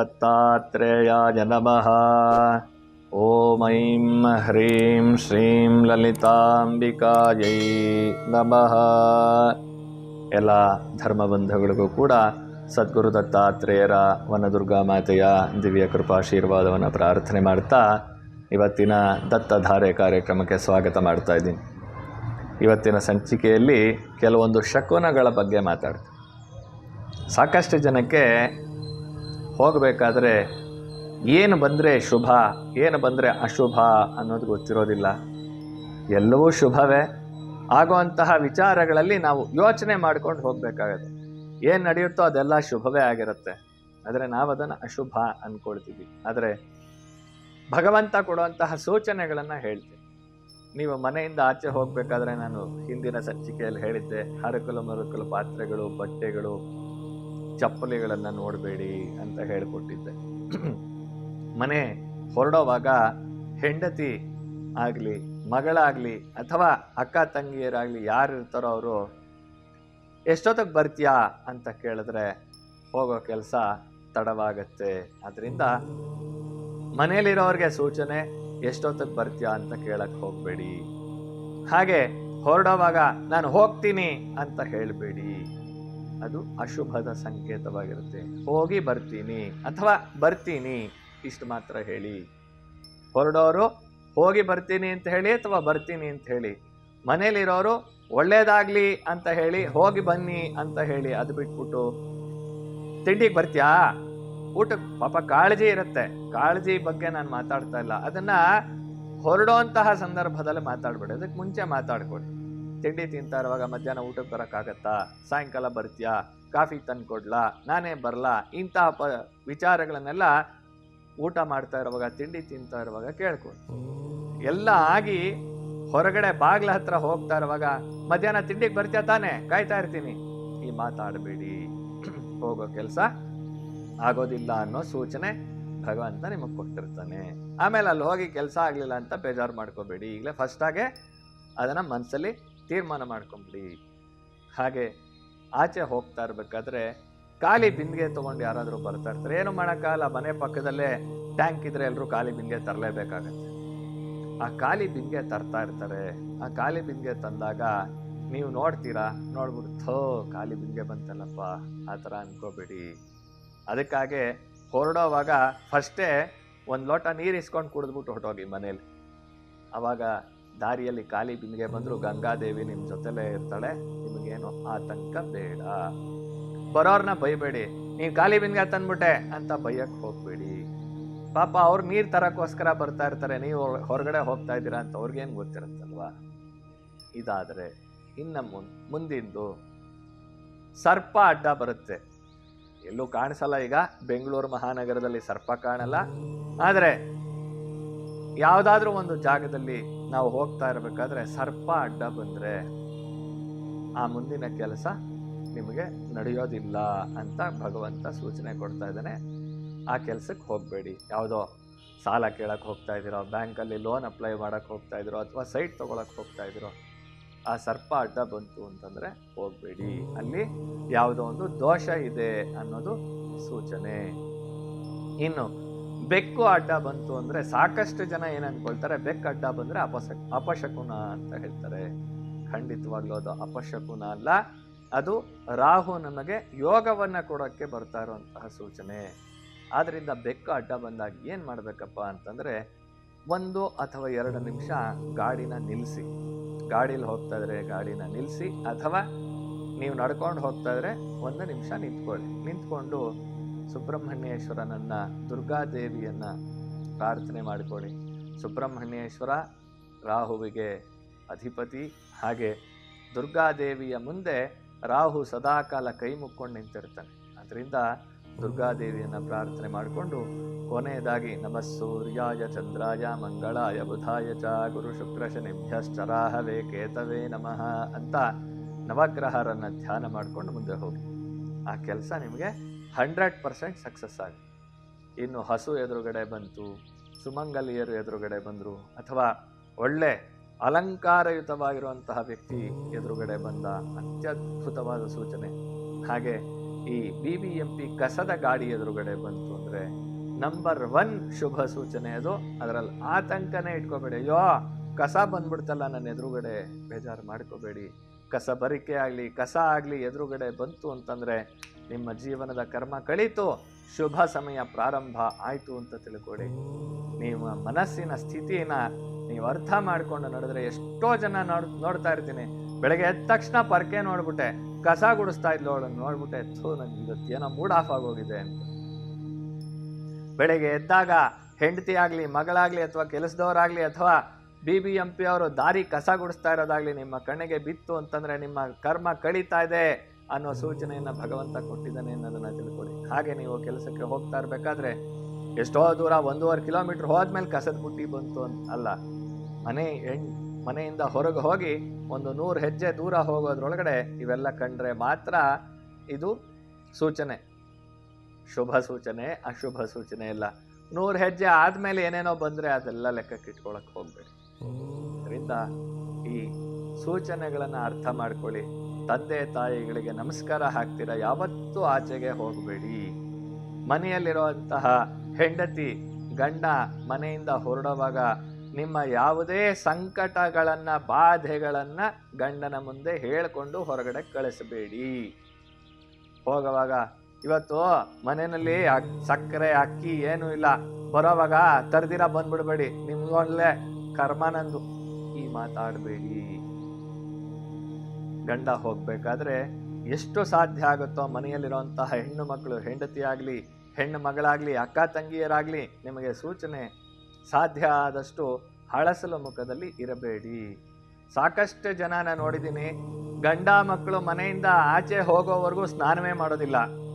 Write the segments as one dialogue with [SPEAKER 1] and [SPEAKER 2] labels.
[SPEAKER 1] दत्तात्रेयाय नमः ॐ ऐं ह्रीं श्रीं ಲಲಿತಾಂಬಿಕಾಯೈ ನಮಃ ಎಲ್ಲ ಧರ್ಮಬಂಧುಗಳಿಗೂ ಕೂಡ ಸದ್ಗುರು ದತ್ತಾತ್ರೇಯರ ವನದುರ್ಗಾ ಮಾತೆಯ ದಿವ್ಯ ಕೃಪಾಶೀರ್ವಾದವನ್ನು ಪ್ರಾರ್ಥನೆ ಮಾಡ್ತಾ ಇವತ್ತಿನ ದತ್ತಧಾರೆ ಕಾರ್ಯಕ್ರಮಕ್ಕೆ ಸ್ವಾಗತ ಮಾಡ್ತಾ ಇದ್ದೀನಿ ಇವತ್ತಿನ ಸಂಚಿಕೆಯಲ್ಲಿ ಕೆಲವೊಂದು ಶಕುನಗಳ ಬಗ್ಗೆ ಮಾತಾಡ್ತೀನಿ ಸಾಕಷ್ಟು ಜನಕ್ಕೆ ಹೋಗಬೇಕಾದ್ರೆ ಏನು ಬಂದರೆ ಶುಭ, ಏನು ಬಂದರೆ ಅಶುಭ ಅನ್ನೋದು ಗೊತ್ತಿರೋದಿಲ್ಲ. ಎಲ್ಲವೂ ಶುಭವೇ. ಆಗುವಂತಹ ವಿಚಾರಗಳಲ್ಲಿ ನಾವು ಯೋಚನೆ ಮಾಡ್ಕೊಂಡು ಹೋಗಬೇಕಾಗತ್ತೆ. ಏನು ನಡೆಯುತ್ತೋ ಅದೆಲ್ಲ ಶುಭವೇ ಆಗಿರುತ್ತೆ. ಆದರೆ ನಾವು ಅದನ್ನು ಅಶುಭ ಅಂದ್ಕೊಳ್ತೀವಿ ಆದರೆ ಭಗವಂತ ಕೊಡುವಂತಹ ಸೂಚನೆಗಳನ್ನು ಹೇಳ್ತೀವಿ. ನೀವು ಮನೆಯಿಂದ ಆಚೆ ಹೋಗಬೇಕಾದ್ರೆ ನಾನು ಹಿಂದಿನ ಸಂಚಿಕೆಯಲ್ಲಿ ಹೇಳಿದ್ದೆ, ಹರಕಲು ಮರಕಲು ಪಾತ್ರೆಗಳು, ಬಟ್ಟೆಗಳು ಚಪ್ಪಲಿಗಳನ್ನು ನೋಡಬೇಡಿ ಅಂತ ಹೇಳಿಕೊಟ್ಟಿದ್ದೆ. ಮನೆ ಹೊರಡೋವಾಗ ಹೆಂಡತಿ ಆಗಲಿ, ಮಗಳಾಗಲಿ ಅಥವಾ ಅಕ್ಕ ತಂಗಿಯರಾಗಲಿ ಯಾರು ಇರ್ತಾರೋ ಅವರು ಎಷ್ಟೊತ್ತಿಗೆ ಬರ್ತೀಯಾ? ಅಂತ ಕೇಳಿದ್ರೆ, ಹೋಗೋ ಕೆಲಸ ತಡವಾಗತ್ತೆ. ಅದರಿಂದ ಮನೇಲಿರೋರಿಗೆ ಸೂಚನೆ ಎಷ್ಟೊತ್ತಿಗೆ ಬರ್ತೀಯಾ? ಅಂತ ಕೇಳಕ್ಕೆ ಹೋಗಬೇಡಿ. ಹಾಗೆ ಹೊರಡೋವಾಗ, ನಾನು ಹೋಗ್ತೀನಿ ಅಂತ ಹೇಳಬೇಡಿ. ಅದು ಅಶುಭದ ಸಂಕೇತವಾಗಿರುತ್ತೆ. ಹೋಗಿ ಬರ್ತೀನಿ ಅಥವಾ ಬರ್ತೀನಿ ಇಷ್ಟು ಮಾತ್ರ ಹೇಳಿ. ಹೊರಡೋರು ಹೋಗಿ ಬರ್ತೀನಿ ಅಂತ ಹೇಳಿ ಅಥವಾ ಬರ್ತೀನಿ ಅಂತ ಹೇಳಿ. ಮನೇಲಿರೋರು ಒಳ್ಳೇದಾಗ್ಲಿ ಅಂತ ಹೇಳಿ, ಹೋಗಿ ಬನ್ನಿ ಅಂತ ಹೇಳಿ ಅದು ಬಿಟ್ಬಿಟ್ಟು. ತಿಂಡಿಗೆ ಬರ್ತೀಯಾ? ಊಟಕ್ಕೆ ಪಾಪ ಕಾಳಜಿ ಇರುತ್ತೆ. ಕಾಳಜಿ ಬಗ್ಗೆ ನಾನು ಮಾತಾಡ್ತಾ ಇಲ್ಲ. ಅದನ್ನ ಹೊರಡುವಂತಹ ಸಂದರ್ಭದಲ್ಲಿ ಮಾತಾಡ್ಬೇಡಿ. ಅದಕ್ಕೆ ಮುಂಚೆ ಮಾತಾಡ್ಕೊಳ್ಳಿ ತಿಂಡಿ ತಿಂತಾ ಇರುವಾಗ ಮಧ್ಯಾಹ್ನ ಊಟಕ್ಕೆ ಬರೋಕ್ಕಾಗತ್ತಾ? ಸಾಯಂಕಾಲ ಬರ್ತೀಯಾ? ಕಾಫಿ ತಂದು ಕೊಡ್ಲಾ ನಾನೇ ಬರಲಾ? ಇಂತಹ ಪ ವಿಚಾರಗಳನ್ನೆಲ್ಲ ಊಟ ಮಾಡ್ತಾ ಇರುವಾಗ, ತಿಂಡಿ ತಿಂತಾ ಇರುವಾಗ ಕೇಳ್ಕೊ ಎಲ್ಲ ಆಗಿ ಹೊರಗಡೆ ಬಾಗ್ಲ ಹತ್ರ ಹೋಗ್ತಾ ಇರುವಾಗ, ಮಧ್ಯಾಹ್ನ ತಿಂಡಿಗೆ ಬರ್ತೀಯ ತಾನೇ? ಕಾಯ್ತಾ ಇರ್ತೀನಿ. ಈ ಮಾತಾಡಬೇಡಿ. ಹೋಗೋ ಕೆಲಸ ಆಗೋದಿಲ್ಲ ಅನ್ನೋ ಸೂಚನೆ ಭಗವಂತ ನಿಮಗೆ ಕೊಟ್ಟಿರ್ತಾನೆ. ಆಮೇಲೆ ಅಲ್ಲಿ ಹೋಗಿ ಕೆಲಸ ಆಗಲಿಲ್ಲ ಅಂತ ಬೇಜಾರು ಮಾಡ್ಕೋಬೇಡಿ. ಈಗಲೇ ಫಸ್ಟಾಗೆ ಅದನ್ನು ಮನಸ್ಸಲ್ಲಿ ತೀರ್ಮಾನ ಮಾಡ್ಕೊಂಬಿಡಿ. ಹಾಗೆ ಆಚೆ ಹೋಗ್ತಾ ಇರ್ಬೇಕಾದ್ರೆ ಖಾಲಿ ಬಿಂದಿಗೆ ತೊಗೊಂಡು ಯಾರಾದರೂ ಬರ್ತಾ ಇರ್ತಾರೆ. ಏನು ಮಾಡೋಕ್ಕಾಗಲ್ಲ, ಮನೆ ಪಕ್ಕದಲ್ಲೇ ಟ್ಯಾಂಕ್ ಇದ್ರೆ ಎಲ್ಲರೂ ಖಾಲಿ ಬಿಂದಿಗೆ ತರಲೇಬೇಕಾಗತ್ತೆ. ಆ ಖಾಲಿ ಬಿಂದಿಗೆ ತರ್ತಾ ಇರ್ತಾರೆ. ಆ ಖಾಲಿ ಬಿಂದಿಗೆ ತಂದಾಗ ನೀವು ನೋಡ್ತೀರಾ? ನೋಡ್ಬಿಟ್ಟು, ಥೋ, ಖಾಲಿ ಬಿಂದಿಗೆ ಬಂತಲ್ಲಪ್ಪ. ಆ ಥರ ಅನ್ಕೋಬೇಡಿ. ಅದಕ್ಕಾಗೆ ಹೊರಡೋವಾಗ ಫಸ್ಟೇ ಒಂದು ಲೋಟ ನೀರು ಇಸ್ಕೊಂಡು ಕುಡಿದ್ಬಿಟ್ಟು ಹೊರಟೋಗಿ ಮನೇಲಿ. ಆವಾಗ ದಾರಿಯಲ್ಲಿ ಖಾಲಿ ಬಿಂದಿಗೆ ಬಂದರೂ ಗಂಗಾದೇವಿ ನಿಮ್ಮ ಜೊತೆಲೇ ಇರ್ತಾಳೆ. ನಿಮಗೇನು ಆತಂಕ ಬೇಡ. ಬರೋರ್ನ ಬೈಬೇಡಿ. ನೀನು ಖಾಲಿ ಬಿಂದಿಗೆ ತಂದ್ಬಿಟ್ಟೆ ಅಂತ ಬೈಯಕ್ಕೆ ಹೋಗ್ಬೇಡಿ. ಪಾಪ ಅವ್ರು ನೀರು ತರಕ್ಕೋಸ್ಕರ ಬರ್ತಾ ಇರ್ತಾರೆ. ನೀವು ಹೊರಗಡೆ ಹೋಗ್ತಾ ಇದ್ದೀರಾ ಅಂತ ಅವ್ರಿಗೇನು ಗೊತ್ತಿರುತ್ತಲ್ವಾ? ಇದಾದರೆ ಇನ್ನು ಮುನ್, ಮುಂದಿಂದು ಸರ್ಪ ಅಡ್ಡ ಬರುತ್ತೆ. ಎಲ್ಲೂ ಕಾಣಿಸಲ್ಲ ಈಗ. ಬೆಂಗಳೂರು ಮಹಾನಗರದಲ್ಲಿ ಸರ್ಪ ಕಾಣಲ್ಲ. ಆದರೆ ಯಾವುದಾದ್ರೂ ಒಂದು ಜಾಗದಲ್ಲಿ ನಾವು ಹೋಗ್ತಾ ಇರಬೇಕಾದ್ರೆ ಸರ್ಪ ಅಡ್ಡ ಬಂದರೆ ಆ ಮುಂದಿನ ಕೆಲಸ ನಿಮಗೆ ನಡೆಯೋದಿಲ್ಲ ಅಂತ ಭಗವಂತ ಸೂಚನೆ ಕೊಡ್ತಾ ಇದ್ದಾನೆ. ಆ ಕೆಲಸಕ್ಕೆ ಹೋಗಬೇಡಿ. ಯಾವುದೋ ಸಾಲ ಕೇಳಕ್ಕೆ ಹೋಗ್ತಾ ಇದ್ದೀರೋ, ಬ್ಯಾಂಕಲ್ಲಿ ಲೋನ್ ಅಪ್ಲೈ ಮಾಡೋಕ್ಕೆ ಹೋಗ್ತಾ ಇದ್ದೀರೋ ಅಥವಾ ಸೈಟ್ ತೊಗೊಳಕ್ಕೆ ಹೋಗ್ತಾ ಇದ್ದೀರೋ, ಆ ಸರ್ಪ ಅಡ್ಡ ಬಂತು ಅಂತಂದರೆ ಹೋಗಬೇಡಿ. ಅಲ್ಲಿ ಯಾವುದೋ ಒಂದು ದೋಷ ಇದೆ ಅನ್ನೋದು ಸೂಚನೆ. ಇನ್ನು ಬೆಕ್ಕು ಅಡ್ಡ ಬಂತು ಅಂದರೆ ಸಾಕಷ್ಟು ಜನ ಏನು ಅನ್ಕೊಳ್ತಾರೆ, ಬೆಕ್ಕು ಅಡ್ಡ ಬಂದರೆ ಅಪಸ ಅಪಶಕುನ ಅಂತ ಹೇಳ್ತಾರೆ. ಖಂಡಿತವಾಗ್ಲೂ ಅದು ಅಪಶಕುನ ಅಲ್ಲ, ಅದು ರಾಹು ನಮಗೆ ಯೋಗವನ್ನು ಕೊಡೋಕ್ಕೆ ಬರ್ತಾ ಇರುವಂತಹ ಸೂಚನೆ. ಆದ್ದರಿಂದ ಬೆಕ್ಕು ಅಡ್ಡ ಬಂದಾಗ ಏನು ಮಾಡಬೇಕಪ್ಪ ಅಂತಂದರೆ, ಒಂದು ಅಥವಾ ಎರಡು ನಿಮಿಷ ಗಾಡಿನ ನಿಲ್ಲಿಸಿ ಗಾಡೀಲಿ ಹೋಗ್ತಾ ಇದ್ರೆ ಗಾಡಿನ ನಿಲ್ಲಿಸಿ ಅಥವಾ ನೀವು ನಡ್ಕೊಂಡು ಹೋಗ್ತಾ ಇದ್ರೆ ಒಂದು ನಿಮಿಷ ನಿಂತ್ಕೊಳ್ಳಿ. ನಿಂತ್ಕೊಂಡು ಸುಬ್ರಹ್ಮಣ್ಯೇಶ್ವರನನ್ನ ದುರ್ಗಾದೇವಿಯನ್ನ ಪ್ರಾರ್ಥನೆ ಮಾಡಿಕೊಳ್ಳಿ. ಸುಬ್ರಹ್ಮಣ್ಯೇಶ್ವರ ರಾಹುವಿಗೆ ಅಧಿಪತಿ. ಹಾಗೆ ದುರ್ಗಾದೇವಿಯ ಮುಂದೆ ರಾಹು ಸದಾಕಾಲ ಕೈ ಮುಕ್ಕೊಂಡು ನಿಂತಿರ್ತಾನೆ. ಅದರಿಂದ ದುರ್ಗಾದೇವಿಯನ್ನು ಪ್ರಾರ್ಥನೆ ಮಾಡಿಕೊಂಡು ಕೊನೆಯದಾಗಿ ನಮಃ ಸೂರ್ಯಾಯ ಚಂದ್ರಾಯ ಮಂಗಳಾಯ ಬುಧಾಯ ಚ ಗುರು ಶುಕ್ರ ಶನಿಭ್ಯಶ್ಚರಾಹವೇ ಕೇತವೇ ನಮಃ ಅಂತ ನವಗ್ರಹರನ್ನು ಧ್ಯಾನ ಮಾಡಿಕೊಂಡು ಮುಂದೆ ಹೋಗಿ. ಆ ಕೆಲಸ ನಿಮಗೆ ಹಂಡ್ರೆಡ್ ಪರ್ಸೆಂಟ್ ಸಕ್ಸಸ್ ಆಗಿ. ಇನ್ನು ಹಸು ಎದುರುಗಡೆ ಬಂತು, ಸುಮಂಗಲಿಯರು ಎದುರುಗಡೆ ಬಂದರು, ಅಥವಾ ಒಳ್ಳೆ ಅಲಂಕಾರಯುತವಾಗಿರುವಂತಹ ವ್ಯಕ್ತಿ ಎದುರುಗಡೆ ಬಂದ ಅತ್ಯದ್ಭುತವಾದ ಸೂಚನೆ. ಹಾಗೆ ಈ ಬಿ ಬಿ ಎಂ ಪಿ ಕಸದ ಗಾಡಿ ಎದುರುಗಡೆ ಬಂತು ಅಂದರೆ ನಂಬರ್ ಒನ್ ಶುಭ ಸೂಚನೆ ಅದು. ಅದರಲ್ಲಿ ಆತಂಕನೇ ಇಟ್ಕೋಬೇಡಿ. ಅಯ್ಯೋ, ಕಸ ಬಂದ್ಬಿಡ್ತಲ್ಲ, ನನ್ನ ಎದುರುಗಡೆ ಬೇಜಾರು ಮಾಡ್ಕೋಬೇಡಿ. ಕಸ ಬರಿಕೆ ಆಗಲಿ, ಕಸ ಆಗಲಿ ಎದುರುಗಡೆ ಬಂತು ಅಂತಂದರೆ ನಿಮ್ಮ ಜೀವನದ ಕರ್ಮ ಕಳೀತು, ಶುಭ ಸಮಯ ಪ್ರಾರಂಭ ಆಯಿತು ಅಂತ ತಿಳ್ಕೊಡಿ. ನಿಮ್ಮ ಮನಸ್ಸಿನ ಸ್ಥಿತಿನ ನೀವು ಅರ್ಥ ಮಾಡಿಕೊಂಡು ನಡೆದ್ರೆ ಎಷ್ಟೋ ಜನ ನೋಡ್, ನೋಡ್ತಾ ಇರ್ತೀನಿ. ಬೆಳಗ್ಗೆ ಎದ್ದ ತಕ್ಷಣ ಪರ್ಕೆ ನೋಡ್ಬಿಟ್ಟೆ, ಕಸ ಗುಡಿಸ್ತಾ ಇದ್ಲು ಅವಳನ್ನು ನೋಡ್ಬಿಟ್ಟೆ, ಥೂ ನನ್ನ ಇವತ್ತು ಏನೋ ಮೂಡ್ ಆಫ್ ಆಗೋಗಿದೆ ಅಂತ. ಬೆಳಗ್ಗೆ ಎದ್ದಾಗ ಹೆಂಡತಿ ಆಗಲಿ, ಮಗಳಾಗಲಿ ಅಥವಾ ಕೆಲಸದವರಾಗಲಿ ಅಥವಾ ಬಿ ಬಿ ಎಂ ಪಿ ಅವರು ದಾರಿ ಕಸ ಗುಡಿಸ್ತಾ ಇರೋದಾಗ್ಲಿ ನಿಮ್ಮ ಕಣ್ಣಿಗೆ ಬಿತ್ತು ಅಂತಂದ್ರೆ ನಿಮ್ಮ ಕರ್ಮ ಕಳೀತಾ ಇದೆ ಅನ್ನೋ ಸೂಚನೆಯನ್ನ ಭಗವಂತ ಕೊಟ್ಟಿದ್ದಾನೆ ಅನ್ನೋದನ್ನ ತಿಳ್ಕೊಳ್ಳಿ. ಹಾಗೆ ನೀವು ಕೆಲಸಕ್ಕೆ ಹೋಗ್ತಾ ಇರಬೇಕಾದ್ರೆ ಎಷ್ಟೋ ದೂರ ಒಂದೂವರೆ ಕಿಲೋಮೀಟರ್ ಹೋದ್ಮೇಲೆ ಕಸದ ಬುಟ್ಟಿ ಬಂತು ಅಂತ ಅಲ್ಲ. ಮನೆ ಎಣ್ ಮನೆಯಿಂದ ಹೊರಗೆ ಹೋಗಿ ಒಂದು ನೂರು ಹೆಜ್ಜೆ ದೂರ ಹೋಗೋದ್ರೊಳಗಡೆ ಇವೆಲ್ಲ ಕಂಡ್ರೆ ಮಾತ್ರ ಇದು ಸೂಚನೆ. ಶುಭ ಸೂಚನೆ, ಅಶುಭ ಸೂಚನೆ ಇಲ್ಲ ನೂರು ಹೆಜ್ಜೆ ಆದ್ಮೇಲೆ ಏನೇನೋ ಬಂದ್ರೆ ಅದೆಲ್ಲ ಲೆಕ್ಕಕ್ಕೆ ಇಟ್ಕೊಳಕ್ ಹೋಗ್ಬೇಡಿ. ಅದರಿಂದ ಈ ಸೂಚನೆಗಳನ್ನ ಅರ್ಥ ಮಾಡ್ಕೊಳ್ಳಿ. ತಂದೆ, ತಾಯಿಗಳಿಗೆ ನಮಸ್ಕಾರ ಹಾಕ್ತೀರಾ? ಯಾವತ್ತೂ ಆಚೆಗೆ ಹೋಗಬೇಡಿ. ಮನೆಯಲ್ಲಿರುವಂತಹ ಹೆಂಡತಿ, ಗಂಡ ಮನೆಯಿಂದ ಹೊರಡುವಾಗ ನಿಮ್ಮ ಯಾವುದೇ ಸಂಕಟಗಳನ್ನ, ಬಾಧೆಗಳನ್ನ ಗಂಡನ ಮುಂದೆ ಹೇಳ್ಕೊಂಡು ಹೊರಗಡೆ ಕಳಿಸಬೇಡಿ. ಹೋಗುವಾಗ ಇವತ್ತು ಮನೆಯಲ್ಲಿ ಸಕ್ಕರೆ, ಅಕ್ಕಿ ಏನು ಇಲ್ಲ. ಬರೋವಾಗ ತರ್ದಿರ ಬಂದ್ಬಿಡ್ಬೇಡಿ. ನಿಮ್ಗೊಳ್ಳೆ ಕರ್ಮಾನಂದು. ಈ ಮಾತಾಡಬೇಡಿ. ಗಂಡ ಹೋಗ್ಬೇಕಾದ್ರೆ ಎಷ್ಟು ಸಾಧ್ಯ ಆಗುತ್ತೋ ಮನೆಯಲ್ಲಿರುವಂತಹ ಹೆಣ್ಣು ಮಕ್ಕಳು, ಹೆಂಡತಿ ಆಗ್ಲಿ, ಹೆಣ್ಣು ಮಗಳಾಗಲಿ, ಅಕ್ಕ ತಂಗಿಯರಾಗ್ಲಿ, ನಿಮಗೆ ಸೂಚನೆ ಸಾಧ್ಯ ಆದಷ್ಟು ಹಳಸಲು ಮುಖದಲ್ಲಿ ಇರಬೇಡಿ. ಸಾಕಷ್ಟು ಜನ ನಾನು ನೋಡಿದ್ದೀನಿ. ಗಂಡ ಮಕ್ಕಳು ಮನೆಯಿಂದ ಆಚೆ ಹೋಗೋವರೆಗೂ ಸ್ನಾನವೇ ಮಾಡೋದಿಲ್ಲ.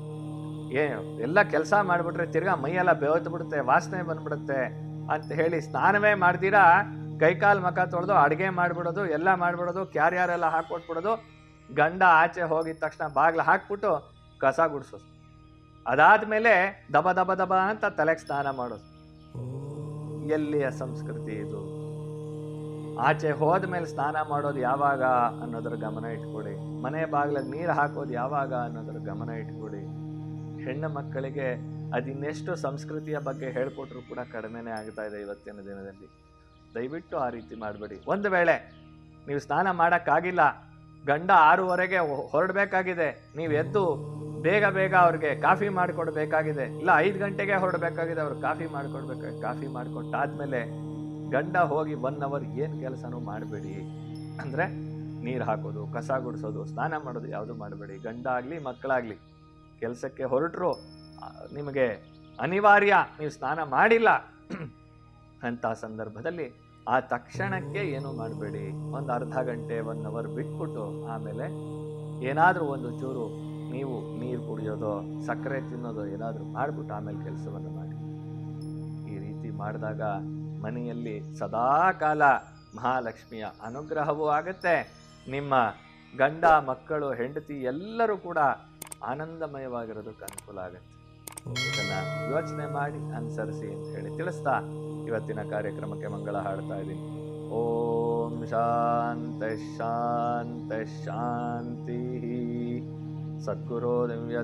[SPEAKER 1] ಏನು ಎಲ್ಲ ಕೆಲಸ ಮಾಡಿಬಿಟ್ರೆ ತಿರ್ಗಾ ಮೈಯೆಲ್ಲ ಬೆವತ್ತು ಬಿಡುತ್ತೆ, ವಾಸನೆ ಬಂದ್ಬಿಡುತ್ತೆ ಅಂತ ಹೇಳಿ ಸ್ನಾನವೇ ಮಾಡ್ದಿರಾ ಕೈಕಾಲು ಮಖ ತೊಳೆದು ಅಡುಗೆ ಮಾಡಿಬಿಡೋದು, ಎಲ್ಲ ಮಾಡಿಬಿಡೋದು ಕ್ಯಾರಿಯರ್ ಎಲ್ಲ ಹಾಕ್ಕೊಟ್ಬಿಡೋದು, ಗಂಡ ಆಚೆ ಹೋಗಿದ ತಕ್ಷಣ ಬಾಗ್ಲ ಹಾಕ್ಬಿಟ್ಟು ಕಸ ಗುಡಿಸೋದು. ಅದಾದ್ಮೇಲೆ ದಬ ದಬ ದಬ ಅಂತ ತಲೆಗೆ ಸ್ನಾನ ಮಾಡೋದು. ಎಲ್ಲಿಯ ಸಂಸ್ಕೃತಿ ಇದು? ಆಚೆ ಹೋದ್ಮೇಲೆ ಸ್ನಾನ ಮಾಡೋದು ಯಾವಾಗ ಅನ್ನೋದ್ರ ಗಮನ ಇಟ್ಕೊಡಿ. ಮನೆ ಬಾಗ್ಲಿಗೆ ನೀರು ಹಾಕೋದು ಯಾವಾಗ ಅನ್ನೋದ್ರ ಗಮನ ಇಟ್ಕೊಳ್ಳಿ ಹೆಣ್ಣು ಮಕ್ಕಳಿಗೆ ಅದಿನ್ನೆಷ್ಟು ಸಂಸ್ಕೃತಿಯ ಬಗ್ಗೆ ಹೇಳ್ಕೊಟ್ರು ಕೂಡ ಕಡಿಮೆನೇ ಆಗ್ತಾ ಇದೆ ಇವತ್ತಿನ ದಿನದಲ್ಲಿ. ದಯವಿಟ್ಟು ಆ ರೀತಿ ಮಾಡಬೇಡಿ. ಒಂದು ವೇಳೆ ನೀವು ಸ್ನಾನ ಮಾಡೋಕ್ಕಾಗಿಲ್ಲ, ಗಂಡ ಆರೂವರೆಗೆ ಹೊರಡಬೇಕಾಗಿದೆ, ನೀವು ಎದ್ದು ಬೇಗ ಬೇಗ ಅವ್ರಿಗೆ ಕಾಫಿ ಮಾಡಿಕೊಡ್ಬೇಕಾಗಿದೆ, ಇಲ್ಲ ಐದು ಗಂಟೆಗೆ ಹೊರಡಬೇಕಾಗಿದೆ, ಅವ್ರು ಕಾಫಿ ಮಾಡಿಕೊಡ್ಬೇಕು, ಕಾಫಿ ಮಾಡಿಕೊಟ್ಟಾದ್ಮೇಲೆ ಗಂಡ ಹೋಗಿ ಒನ್ ಅವರ್ ಏನು ಕೆಲಸನೂ ಮಾಡಬೇಡಿ. ಅಂದರೆ ನೀರು ಹಾಕೋದು, ಕಸ ಗುಡಿಸೋದು, ಸ್ನಾನ ಮಾಡೋದು ಯಾವುದು ಮಾಡಬೇಡಿ. ಗಂಡ ಆಗಲಿ ಮಕ್ಕಳಾಗಲಿ ಕೆಲಸಕ್ಕೆ ಹೊರಟರು. ನಿಮಗೆ ಅನಿವಾರ್ಯ, ನೀವು ಸ್ನಾನ ಮಾಡಿಲ್ಲ. ಅಂತ ಸಂದರ್ಭದಲ್ಲಿ ಆ ತಕ್ಷಣಕ್ಕೆ ಏನು ಮಾಡಬೇಡಿ. ಒಂದು ಅರ್ಧ ಗಂಟೆ ಒನ್ ಅವರ್ ಬಿಟ್ಬಿಟ್ಟು ಆಮೇಲೆ ಏನಾದರೂ ಒಂದು ಚೂರು ನೀವು ನೀರು ಕುಡಿಯೋದೋ, ಸಕ್ಕರೆ ತಿನ್ನೋದೋ ಏನಾದರೂ ಮಾಡಿಬಿಟ್ಟು ಆಮೇಲೆ ಕೆಲಸವನ್ನು ಮಾಡಿ. ಈ ರೀತಿ ಮಾಡಿದಾಗ ಮನೆಯಲ್ಲಿ ಸದಾ ಕಾಲ ಮಹಾಲಕ್ಷ್ಮಿಯ ಅನುಗ್ರಹವೂ ಆಗುತ್ತೆ. ನಿಮ್ಮ ಗಂಡ, ಮಕ್ಕಳು, ಹೆಂಡತಿ ಎಲ್ಲರೂ ಕೂಡ ಆನಂದಮಯವಾಗಿರೋದಕ್ಕೆ ಅನುಕೂಲ ಆಗುತ್ತೆ. ಇದನ್ನು ಯೋಚನೆ ಮಾಡಿ ಅನುಸರಿಸಿ ಅಂತ ಹೇಳಿ ತಿಳಿಸ್ತಾ ಇವತ್ತಿನ ಕಾರ್ಯಕ್ರಮಕ್ಕೆ ಮಂಗಳ ಹಾಡ್ತಾ ಇದ್ದೀನಿ. ಓಂ ಶಾಂತ ಶಾಂತ ಶಾಂತಿ. ಸದ್ಗುರು ದಿವ್ಯ